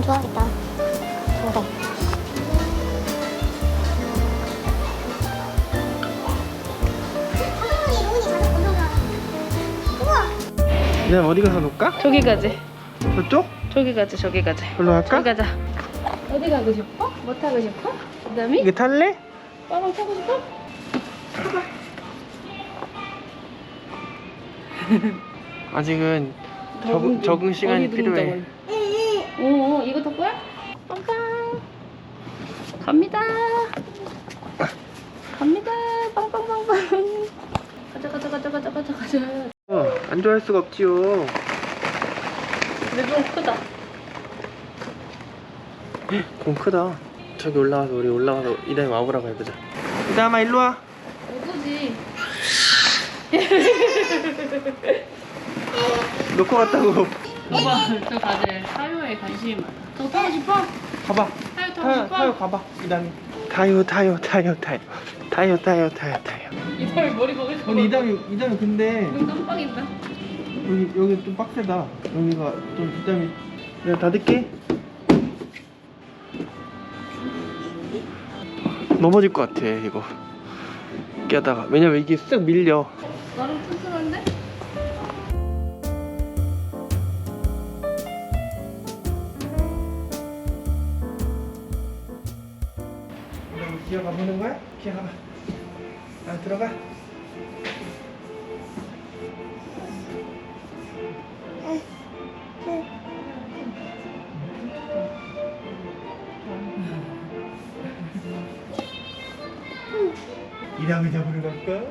동생 좋아하겠다. 건너가. 우와. 그냥 어디 가서 놀까? 저기 가지. 저쪽? 저기 가자. 저기 가자. 별로 갈까? 저기 가자. 어디 가고 싶어? 뭐 타고 싶어? 그다음에 이게 탈래? 빠방 타고 싶어? 아직은 적응, 적응 시간이 필요해. 오, 오, 이거 탈 거야? 빵빵. 갑니다. 갑니다. 빵빵빵빵. 가자, 가자, 가자, 가자, 가자, 가자. 어, 안 좋아할 수가 없지요. 근데 좀 크다. 공 크다. 저기 올라가서 우리 올라가서 이다이 와보라고 해보자. 이다마 일로 와. 누구지? 놓고 갔다고. 봐봐, 저 다들 사 료에 관심이 많아. 저 타고 싶어? 가봐. 사료 타고 타요, 싶어? 타요, 가봐. 이다미. 타요, 타요, 타요, 타요. 타요, 타요, 타요, 타요. 이다미 머리 먹을 거. 오늘 이다미, 이다미 근데 눈 깜빡인다. 여기 여기 좀 빡세다. 여기가 좀 이다미. 내가 닫을게. 넘어질 것 같아 이거. 깨다가 왜냐면 이게 쓱 밀려. 나름 튼튼한데? 기어가 보는 거야? 기어가 봐. 아 들어가. 이담이 잡으러 갈까?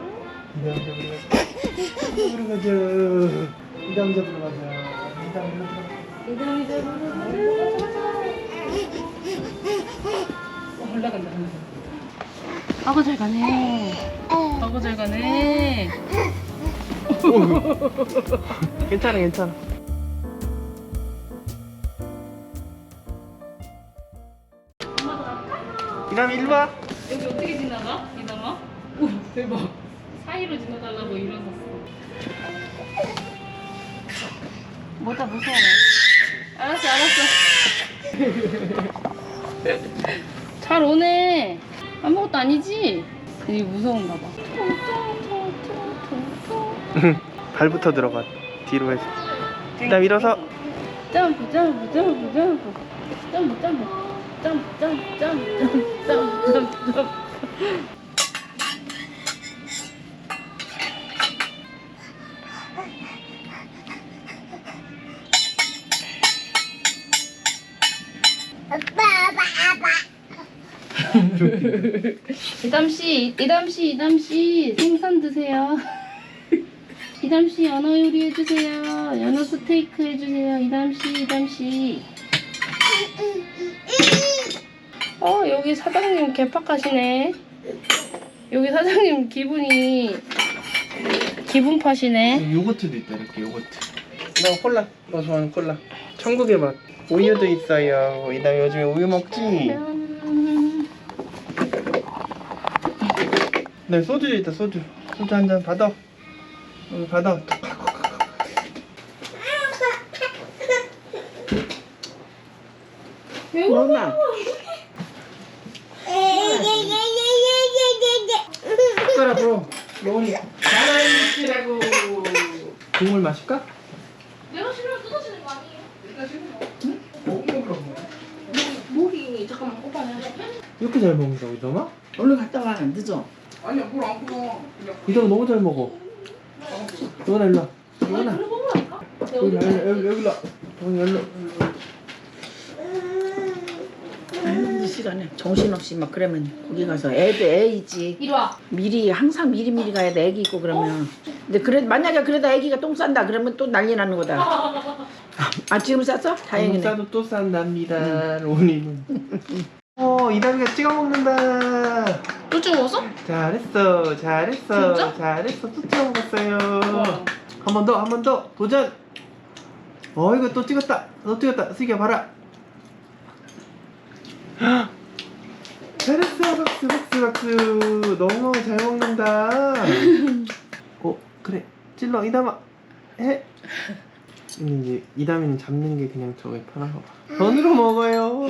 이담이 잡으러 갈까? 잡으러 가자. 이담 잡으러 가자. 이담 잡으러 가자. 이다미 잡으러 어, 올라간다, 올라간다. 아고 잘 가네. 아고 잘 가네. 괜찮아 괜찮아. 엄마도 갈까? 이담 일로 와. 여기 어떻게 지나가? 이나마? 오 대박. 사이로 지나가려고 일어섰어. 뭐다 무서워. 알았어 알았어. 잘 오네. 아무것도 아니지? 되게 무서운가 봐. 발부터 들어가. 뒤로 해서. 일단 밀어서. 점프, 점프, 점프, 점프. 점프, 점프. 점프, 점프, 점프, 점프, 점프, 점프. 이담 씨, 이담 씨, 이담 씨 생선 드세요. 이담 씨 연어 요리 해주세요. 연어 스테이크 해주세요. 이담 씨, 이담 씨. 어 여기 사장님 개팍하시네. 여기 사장님 기분이 기분 파시네. 요거트도 있다 이렇게 요거트. 너 콜라. 너 좋아하는 콜라. 천국의 맛. 우유도 있어요. 이담 요즘에 우유 먹지? 네 소주도 있다 소주. 소주 한 잔 받아. 여기 받아. 엄마 숟가락 불어. 로운이. 잘하시라고. 국물 마실까? 내가 싫으면 뜯어지는 거 아니에요? 목이 잠깐만 오빠는 이렇게 잘 먹는다고 이담아? 얼른 갔다 와 늦어 이담아 너무 잘 먹어. 요원아 일로 와. 먹으라니까. 여기 와, 여기 여기 여기 와. 여기 일로. 이 시간에 정신없이 막 그러면 거기 가서 애도 애이지 이리 와. 미리 항상 미리 미리 가야 돼 애기 있고 그러면 근데 그래 만약에 그러다 애기가 똥 싼다 그러면 또 난리 나는 거다 아 지금 쌌어? 다행이네 싸도 또 싼답니다. 로운이 이담이가 찍어 먹는다. 또 찍어서? 잘했어, 잘했어, 진짜? 잘했어. 또 찍어 먹었어요. 와. 한 번 더, 한 번 더, 도전. 어, 이거 또 찍었다. 또 찍었다. 슬기야 봐라. 헉! 잘했어, 박수, 박수, 박수. 너무 잘 먹는다. 어, 그래. 찔러, 이담아. 해. 이제 이다미는 잡는 게 그냥 저게 편한가 봐. 전으로 먹어요.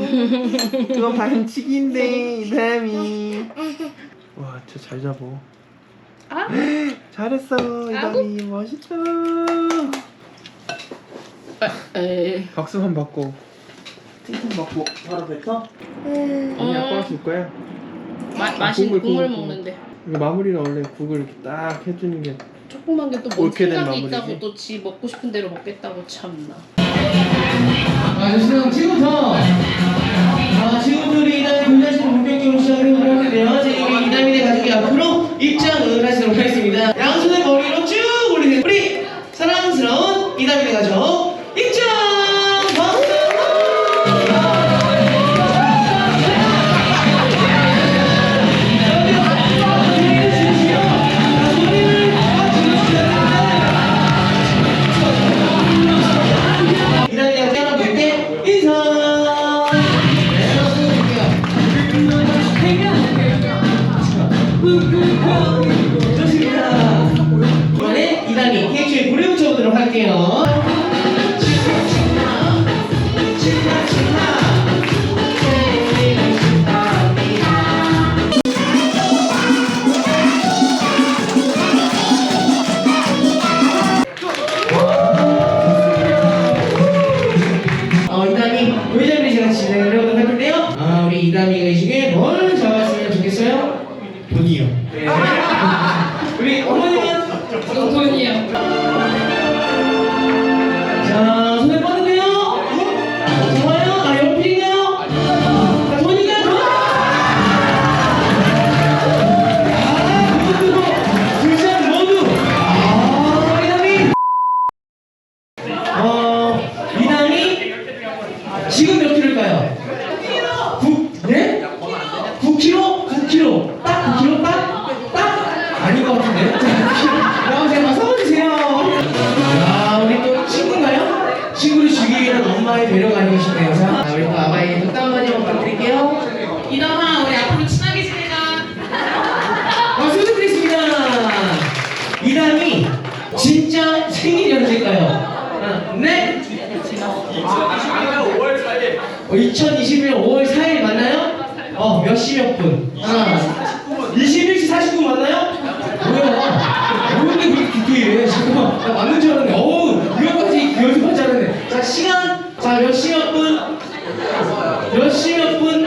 그거 반칙인데 이다미. 와, 저 잘 잡어. 아? 잘했어 이다미 멋있다. 에이. 박수만 받고 칭찬 받고 바로 뱉어? 음. 언니 아빠가 줄 어. 거야? 마, 아, 맛있는 국물 국물, 국물. 먹는데. 이게 마무리는 원래 국을 이렇게 딱 해주는 게 조그만 게또뭐 생각이 있다고 또 지 먹고 싶은 대로 먹겠다고 참나. 아, 좋습니다. 지금부터 아, 친구들이 이날 분야시를 본격적으로 시작을 하는데요. 저희 이남이네 가족이 앞으로 입장을 하시도록 하겠습니다. 양손에 2021년 5월 4일 맞나요? 어, 몇 시 몇 분? 하나. 21시 49분 맞나요? 뭐야. 모르는데 그렇게 디테일해. 잠깐만. 나 맞는 줄 알았네. 어우, 이거까지 연습할 줄 알았네. 자, 시간. 자, 몇 시 몇 분? 몇 시 몇 분?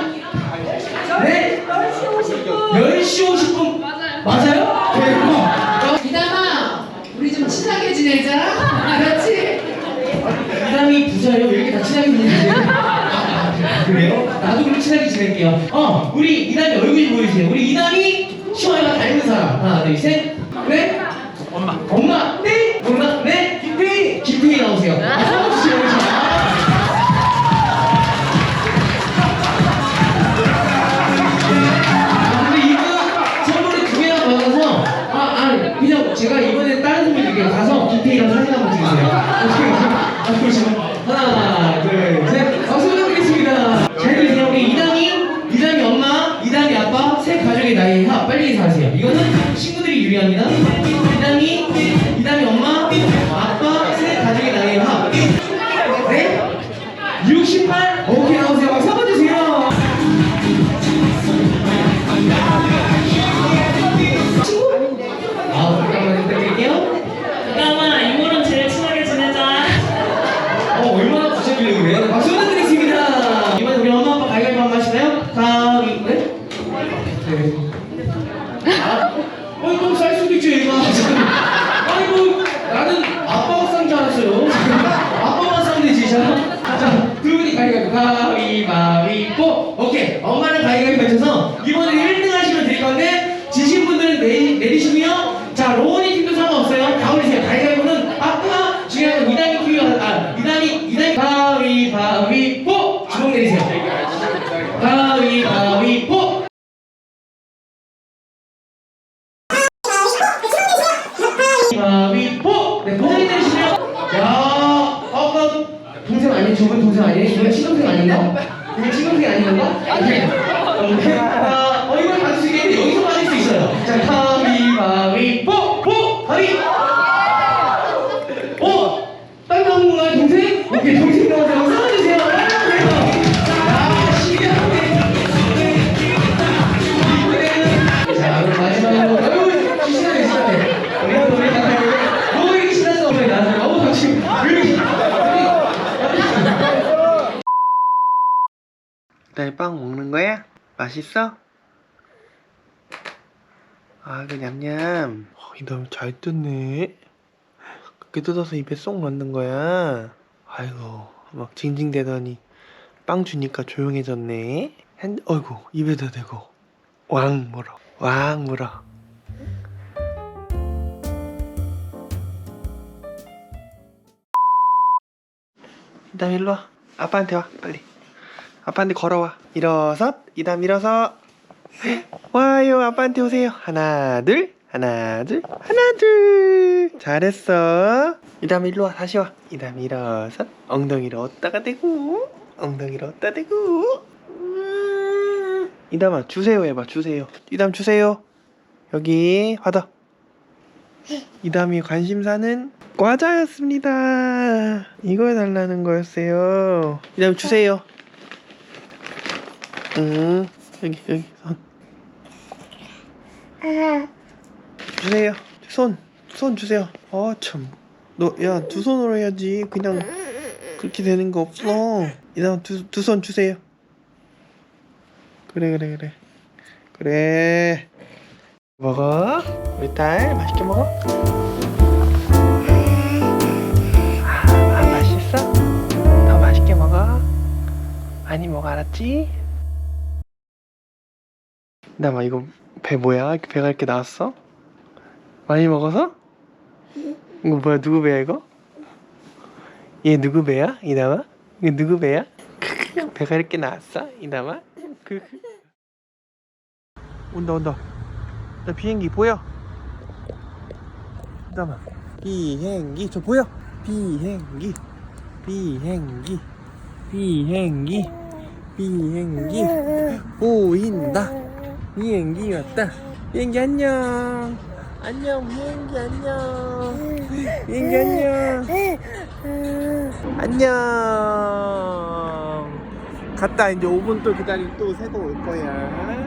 네? 10시 50분. 10시 50분. 맞아요. 맞아요? 친하게 지낼게요. 어, 우리 이남이 얼굴 좀 보여주세요. 우리 이남이 시원이가 닮은 사람. 하나, 둘, 셋. 그래? 엄마. 엄마. ustedes. 빵 먹는 거야? 맛있어? 아, 그 냠냠. 어, 이놈 잘 뜯네. 그렇게 뜯어서 입에 쏙 넣는 거야. 아이고, 막 징징대더니 빵 주니까 조용해졌네. 핸, 어이구, 입에다 대고. 왕 물어. 왕 물어. 이담 일로 와. 아빠한테 와, 빨리. 아빠한테 걸어와. 일어서, 이담 일어서. 와요, 아빠한테 오세요. 하나, 둘, 하나, 둘, 하나, 둘. 잘했어. 이담 일로 와, 다시 와. 이담 일어서. 엉덩이를 어디다가 대고, 엉덩이를 어디다 대고. 음. 이담아, 주세요 해봐, 주세요. 이담 주세요. 여기, 받아. 이담이 관심사는 과자였습니다. 이걸 달라는 거였어요. 이담 주세요. 음, 여기, 여기, 손. 주세요. 손, 손 주세요. 어, 참. 너, 야, 두 손으로 해야지. 그냥 그렇게 되는 거 없어. 이담 두, 두 손 주세요. 그래, 그래, 그래. 그래. 먹어. 우리 딸, 맛있게 먹어. 아, 아, 맛있어? 더 맛있게 먹어. 많이 먹어, 알았지? 나마 이거 배 뭐야? 배가 이렇게 나왔어? 많이 먹어서? 이거 뭐야? 누구 배야 이거? 얘 누구 배야? 이나마? 이거 누구 배야? 배가 이렇게 나왔어? 이나마? 그 온다 온다. 나 비행기 보여? 잠깐만. 비행기 저 보여? 비행기 비행기 비행기 비행기 보인다 비행기 왔다. 비행기 안녕. 안녕 비행기 안녕. 비행기 안녕. 안녕. 갔다 이제 5분 또 기다리고 또 새거 올 거야